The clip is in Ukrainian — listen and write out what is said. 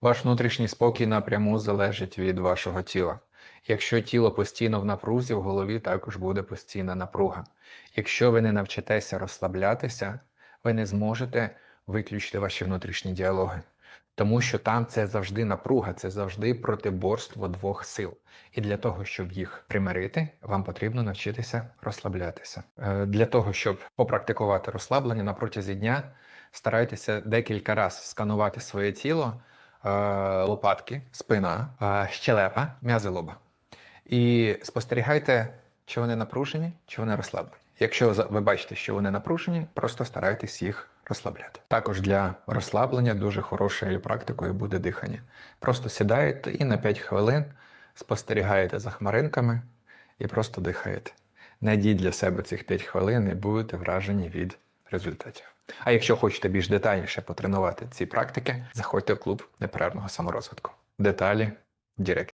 Ваш внутрішній спокій напряму залежить від вашого тіла. Якщо тіло постійно в напрузі, в голові також буде постійна напруга. Якщо ви не навчитеся розслаблятися, ви не зможете виключити ваші внутрішні діалоги. Тому що там це завжди напруга, це завжди протиборство двох сил. І для того, щоб їх примирити, вам потрібно навчитися розслаблятися. Е, Для того, щоб попрактикувати розслаблення на протязі дня, старайтеся декілька разів сканувати своє тіло, лопатки, спина, е, щелепа, м'язи лоба. І спостерігайте, чи вони напружені, чи вони розслаблені. Якщо ви бачите, що вони напружені, просто старайтесь їх розслабляти. Також для розслаблення дуже хорошою практикою буде дихання. Просто сідаєте і на 5 хвилин спостерігаєте за хмаринками і просто дихаєте. Найдіть для себе цих 5 хвилин і будете вражені від результатів. А якщо хочете більш детальніше потренувати ці практики, заходьте в клуб неперервного саморозвитку. Деталі в Директ.